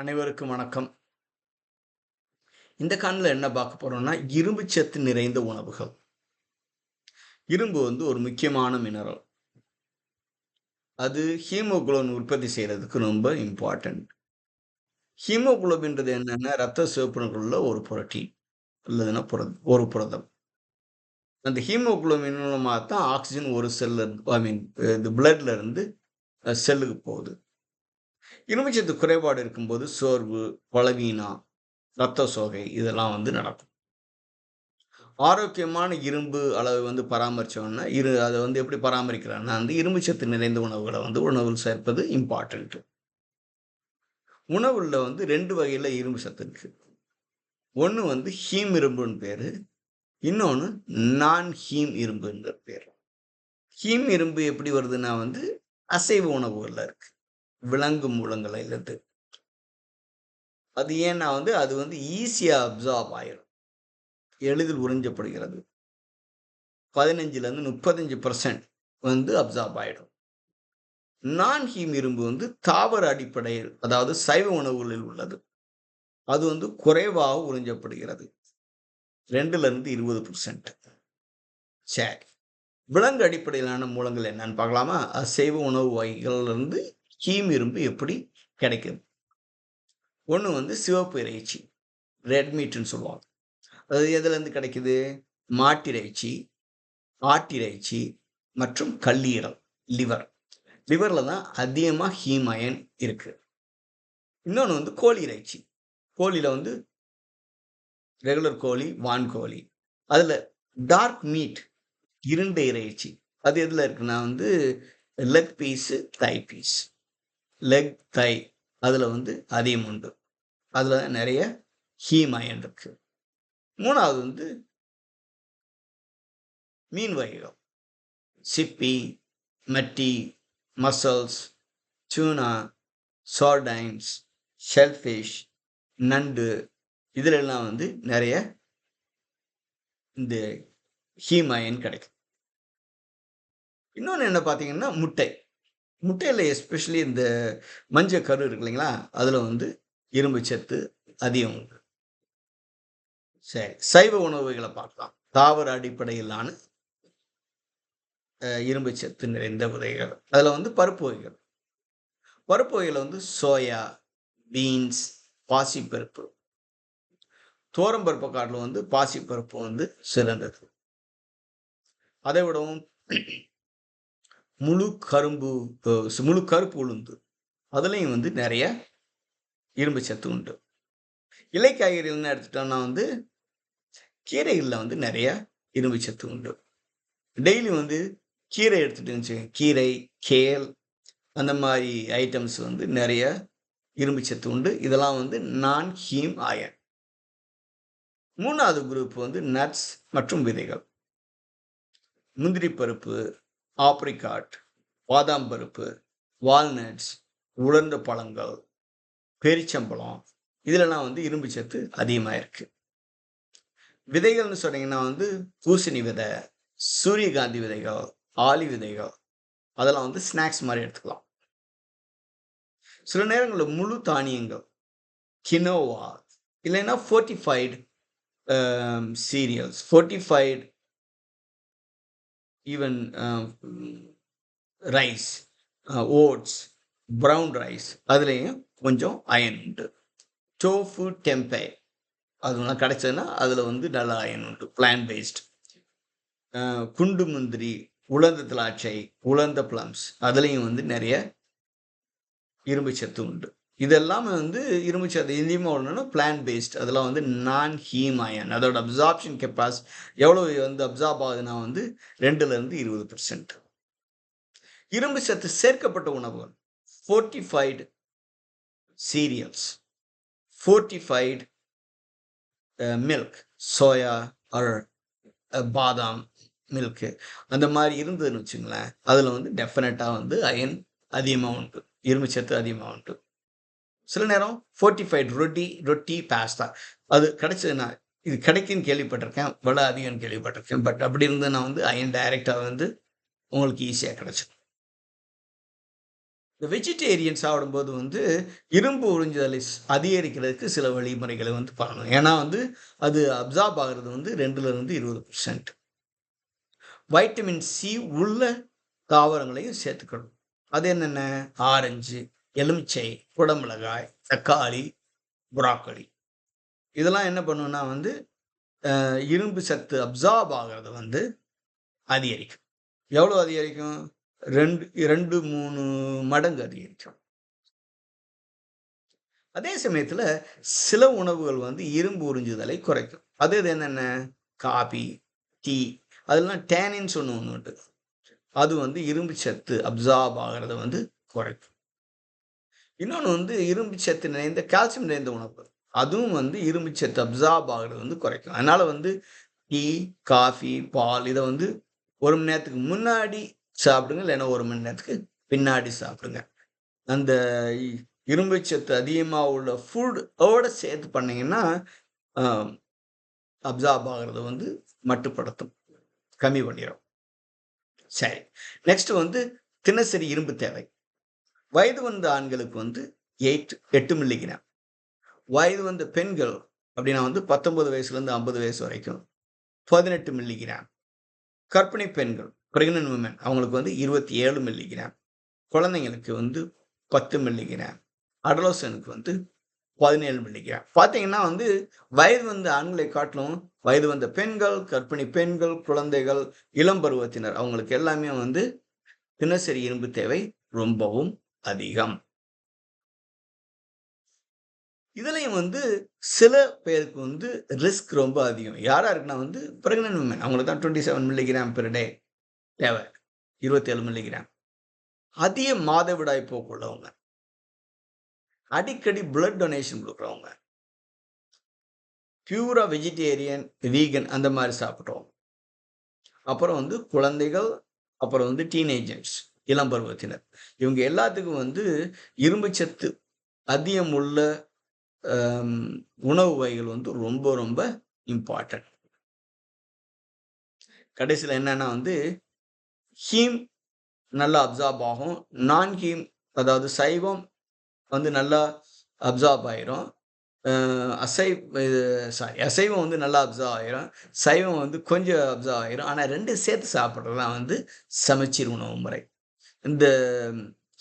அனைவருக்கும் வணக்கம். இந்த காணில் என்ன பார்க்க போறோம்னா இரும்பு சத்து நிறைந்த உணவுகள். இரும்பு வந்து ஒரு முக்கியமான மினரல் அது ஹீமோகுளோபின் உற்பத்தி செய்யறதுக்கு ரொம்ப இம்பார்ட்டன்ட் ஹீமோகுளோபின்றது என்னன்னா ரத்த சிவப்புணுக்குள்ள ஒரு புரோட்டீன் அல்லதுன்னா புரதம் ஒரு புரதம். அந்த ஹீமோகுளோபின் மூலமாக தான் ஆக்சிஜன் ஒரு செல்லு ஐ மீன் இந்த பிளட்ல இருந்து செல்லுக்கு போகுது. இரும்புச்சத்து குறைபாடு இருக்கும்போது சோர்வு பலவீனம் ரத்த சோகை இதெல்லாம் வந்து நடக்கும். ஆரோக்கியமான இரும்பு அளவு வந்து பராமரித்தோன்னா இரு அதை வந்து எப்படி பராமரிக்கிறான்னா வந்து இரும்பு சத்து நிறைந்த உணவுகளை வந்து உணவில் சேர்ப்பது இம்பார்ட்டண்ட்டு உணவில் வந்து ரெண்டு வகையில் இரும்பு சத்து இருக்கு. ஒன்று வந்து ஹீம் இரும்புன்னு பேர். இன்னொன்று நான் ஹீம் இரும்புங்கிற பேர். ஹீம் இரும்பு எப்படி வருதுன்னா வந்து அசைவ உணவுகளில் இருக்குது விலங்கு மூலங்களிலிருந்து அது ஏன்னா வந்து அது வந்து ஈஸியாக அப்சார்ப் ஆயிடும் எளிதில் உறிஞ்சப்படுகிறது. பதினஞ்சுலேருந்து முப்பத்தஞ்சு பர்சன்ட் வந்து அப்சார்ப் ஆயிடும். நான் ஹீம் இரும்பு வந்து தாவர அடிப்படையில் அதாவது சைவ உணவுகளில் உள்ளது. அது வந்து குறைவாக உறிஞ்சப்படுகிறது. ரெண்டுலேருந்து இருபது பர்சன்ட் சரி. விலங்கு அடிப்படையிலான மூலங்கள் என்னன்னு பார்க்கலாமா? அசைவ உணவு வகைகள்லேருந்து ஹீம் இரும்பு எப்படி கிடைக்குது? ஒன்று வந்து சிவப்பு இறைச்சி ரெட் மீட்னு சொல்லுவாங்க. அது எதுலேருந்து கிடைக்குது? மாட்டிறைச்சி ஆட்டிறைச்சி மற்றும் கல்லீரல் லிவர் லிவரில் தான் அதிகமாக ஹீமயன் இருக்குது இன்னொன்று வந்து கோழி இறைச்சி. கோழியில் வந்து ரெகுலர் கோழி வான்கோழி அதில் டார்க் மீட் இருண்ட இறைச்சி. அது எதில் இருக்குன்னா வந்து leg piece thigh piece leg thigh அதில் வந்து அதிகம் உண்டு. அதில் நிறைய ஹீமயன் இருக்கு. மூணாவது வந்து மீன் வகைகள். சிப்பி மட்டி மசல்ஸ் சூனா சார்டைன்ஸ் ஷெல்ஃபிஷ் நண்டு இதிலெல்லாம் வந்து நிறைய இந்த ஹீமயன் கிடைக்கும். இன்னொன்று என்ன பார்த்தீங்கன்னா முட்டை. முட்டையில் எஸ்பெஷலி இந்த மஞ்சள் கரு இருக்கு இல்லைங்களா? அதில் வந்து இரும்பு சத்து அதிகம் உண்டு. சரி. சைவ உணவுகளை பார்க்கலாம். தாவர அடிப்படையிலான இரும்பு சத்து நிறைந்த உதைகள் அதில் வந்து பருப்பு வகைகள். பருப்பு வகையில் வந்து சோயா பீன்ஸ் பாசிப்பருப்பு. தோரம்பருப்பு காட்டில் வந்து பாசிப்பருப்பு வந்து சிறந்தது. அதை விடவும் முழு கரும்பு முழு கருப்பு உளுந்து. அதுலேயும் வந்து நிறைய இரும்பு சத்து உண்டு. இலை காய்கறிகள்னு எடுத்துட்டோம்னா வந்து கீரைகளில் வந்து நிறைய இரும்பு சத்து உண்டு. டெய்லி வந்து கீரை எடுத்துட்டு கீரை கேல் அந்த மாதிரி ஐட்டம்ஸ் வந்து நிறைய இரும்பு சத்து உண்டு. இதெல்லாம் வந்து நான் ஹீம் ஆயன் மூணாவது குரூப் வந்து நட்ஸ் மற்றும் விதைகள். முந்திரி பருப்பு ஆப்ரிகாட் பாதாம் பருப்பு வால்நட்ஸ் உலர்ந்த பழங்கள் பெரிச்சம்பழம் இதிலலாம் வந்து இரும்பு சத்து அதிகமாக இருக்குது விதைகள்னு சொன்னீங்கன்னா வந்து பூசணி விதை சூரியகாந்தி விதைகள் ஆலி விதைகள் அதெல்லாம் வந்து ஸ்நாக்ஸ் மாதிரி எடுத்துக்கலாம். சில நேரங்களில் முழு தானியங்கள் கினோவா இல்லைன்னா fortified cereals fortified even rice oats brown rice அதுலேயும் கொஞ்சம் அயன் உண்டு. டோஃபு டெம்பே அதுலாம் கிடச்சதுன்னா அதில் வந்து நல்ல அயன் உண்டு பிளான் பேஸ்ட் குண்டு முந்திரி உலர்ந்த திராட்சை உலர்ந்த பிளம்ஸ் அதுலேயும் வந்து நிறைய இரும்பு சத்து உண்டு. இதெல்லாமே வந்து இரும்பு சத்து இந்தியமாக ஒன்றுனா பிளான் பேஸ்ட் அதெல்லாம் வந்து நான் ஹீம் அயன் அதோட அப்சார்ப்ஷன் கெப்பாஸ் எவ்வளோ வந்து அப்சார்ப் ஆகுதுன்னா வந்து ரெண்டுலேருந்து இருபது பெர்சன்ட் இரும்பு சத்து சேர்க்கப்பட்ட உணவுகள் fortified cereals fortified milk soya or பாதாம் மில்க்கு அந்த மாதிரி இருந்ததுன்னு வச்சுங்களேன் அதில் வந்து டெஃபினட்டாக வந்து அயன் அதிகமாக உண்டு இரும்பு சத்து அதிகமாக உண்டு. சில நேரம் ஃபோர்ட்டிஃபைட் ரொட்டி ரொட்டி பாஸ்தா அது கிடைச்சதுன்னா இது கிடைக்குன்னு கேள்விப்பட்டிருக்கேன் விலை அதிகம்னு கேள்விப்பட்டிருக்கேன் பட் அப்படி இருந்து நான் வந்து அயன் டைரெக்டாக வந்து உங்களுக்கு ஈஸியாக கிடச்சிடும் இந்த வெஜிடேரியன் சாப்பிடும்போது வந்து இரும்பு உறிஞ்சுதலை அதிகரிக்கிறதுக்கு சில வழிமுறைகளை வந்து பண்ணணும். ஏன்னா வந்து அது அப்சார்ப் ஆகிறது வந்து 2லிருந்து 20% வைட்டமின் சி உள்ள தாவரங்களையும் சேர்த்துக்கணும். அது என்னென்ன? ஆரஞ்சு, எலுமிச்சை, குடமிளகாய், தக்காளி, புராக்கோலி. இதெல்லாம் என்ன பண்ணும்னா வந்து இரும்பு சத்து அப்சார்ப் ஆகுறத வந்து அதிகரிக்கும். எவ்வளோ அதிகரிக்கும்? 2 2, 3 மடங்கு அதிகரிக்கும். அதே சமயத்தில் சில உணவுகள் வந்து இரும்பு உறிஞ்சுதலை குறைக்கும். அது இது என்னென்ன? காபி, டீ அதெல்லாம் டேனின்னு ஒன்று ஒன்று உண்டு. அது வந்து இரும்பு சத்து அப்சார்ப் ஆகுறத வந்து குறைக்கும். இன்னொன்று வந்து இரும்பு சத்து நிறைந்த கால்சியம் நிறைந்த உணவு அதுவும் வந்து இரும்பு சத்து அப்சார்ப் ஆகிறது வந்து குறைக்கும். அதனால வந்து டீ, காஃபி, பால் இதை வந்து ஒரு மணி நேரத்துக்கு முன்னாடி சாப்பிடுங்க. இல்லைன்னா ஒரு மணி நேரத்துக்கு பின்னாடி சாப்பிடுங்க. அந்த இரும்பு சத்து அதிகமாக உள்ள ஃபுட்டோட சேர்த்து பண்ணிங்கன்னா அப்சார்ப் ஆகிறத வந்து மட்டுப்படுத்தும். கம்மி பண்ணிடும் சரி. நெக்ஸ்ட் வந்து தினசரி இரும்பு தேவை. வயது வந்த ஆண்களுக்கு வந்து 8 8 மில்லிகிராம். வயது வந்த பெண்கள் அப்படின்னா வந்து 19 வயசுலேருந்து 50 வயசு வரைக்கும் 18 மில்லிகிராம். கர்ப்பிணி பெண்கள் பிரெக்னன்ட் உமன் அவங்களுக்கு வந்து 27 மில்லிகிராம். குழந்தைங்களுக்கு வந்து 10 மில்லிகிராம். அடலோசனுக்கு வந்து 17 மில்லிகிராம். பார்த்தீங்கன்னா வந்து வயது வந்த ஆண்களை காட்டிலும் வயது வந்த பெண்கள், கர்ப்பிணி பெண்கள், குழந்தைகள், இளம் பருவத்தினர் அவங்களுக்கு எல்லாமே வந்து தினசரி இரும்பு தேவை ரொம்பவும் அதிகம். இதுலேயும் வந்து சில பேருக்கு வந்து ரிஸ்க் ரொம்ப அதிகம். யார் இருக்குன்னா வந்து பிரெக்னன்ட் உமன் அவங்களுக்கு தான் 27 மில்லிகிராம் பெர் டே தேவை. 27 மில்லிகிராம். அதிக மாதவிடாய் போக்கு உள்ளவங்க. அடிக்கடி பிளட் டொனேஷன் கொடுக்குறவங்க பியூரா வெஜிடேரியன், வீகன் அந்த மாதிரி சாப்பிடுறவங்க. அப்புறம் வந்து குழந்தைகள், அப்புறம் வந்து டீனேஜர்ஸ் இளம் பருவத்தினர். இவங்க எல்லாத்துக்கும் வந்து இரும்பு சத்து அதிகம் உள்ள உணவு வகைகள் வந்து ரொம்ப ரொம்ப இம்பார்ட்டன்ட். கடைசியில் என்னன்னா வந்து ஹீம் நல்லா அப்சார்ப் ஆகும். நான் ஹீம் அதாவது சைவம் வந்து நல்லா அப்சார்ப் ஆயிரும். அ அசை சாரி அசைவம் வந்து நல்லா அப்சர்வ் ஆயிரும். சைவம் வந்து கொஞ்சம் அப்சர்வ் ஆயிரும். ஆனால் ரெண்டு சேர்த்து சாப்பிட்றது தான் வந்து சமச்சீர் உணவு முறை. இந்த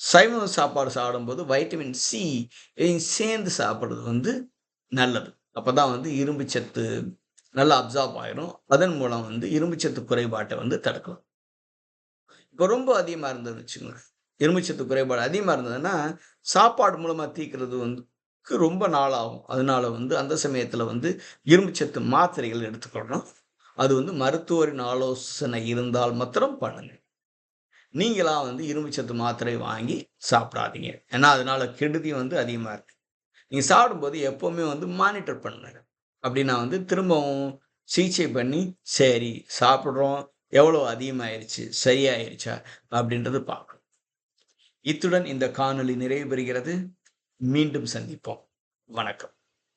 சைவ சாப்பாடு சாப்பிடும்போது வைட்டமின் சி இதையும் சேர்ந்து சாப்பிட்றது வந்து நல்லது. அப்பதான் வந்து இரும்பு சத்து நல்லா அப்சார்ப் ஆயிரும். அதன் மூலம் வந்து இரும்பு சத்து குறைபாட்டை வந்து தடுக்கலாம். இப்போ ரொம்ப அதிகமாக இருந்ததுன்னு வச்சுக்கோங்களேன். இரும்பு சத்து குறைபாடு அதிகமாக இருந்ததுன்னா, சாப்பாடு மூலமாக தீர்க்கிறது வந்து ரொம்ப நாள் ஆகும். அதனால வந்து அந்த சமயத்தில் வந்து இரும்பு சத்து மாத்திரைகள் எடுத்துக்கொள்ளணும் அது வந்து மருத்துவரின் ஆலோசனை இருந்தால் மாத்திரம் பண்ணுங்கள் நீங்களாக வந்து இரும்பு சத்து மாத்திரை வாங்கி சாப்பிடாதீங்க. ஏன்னா அதனால கெடுதி வந்து அதிகமாக இருக்கு. நீங்கள் சாப்பிடும்போது எப்போவுமே வந்து மானிட்டர் பண்ணுங்க. நான் வந்து திரும்பவும் சிகிச்சை பண்ணி, சரி சாப்பிட்றோம் எவ்வளோ அதிகமாயிருச்சு, சரியாயிருச்சா அப்படின்றது பார்க்கணும். இத்துடன் இந்த காணொளி நிறைவு பெறுகிறது. மீண்டும் சந்திப்போம். வணக்கம்.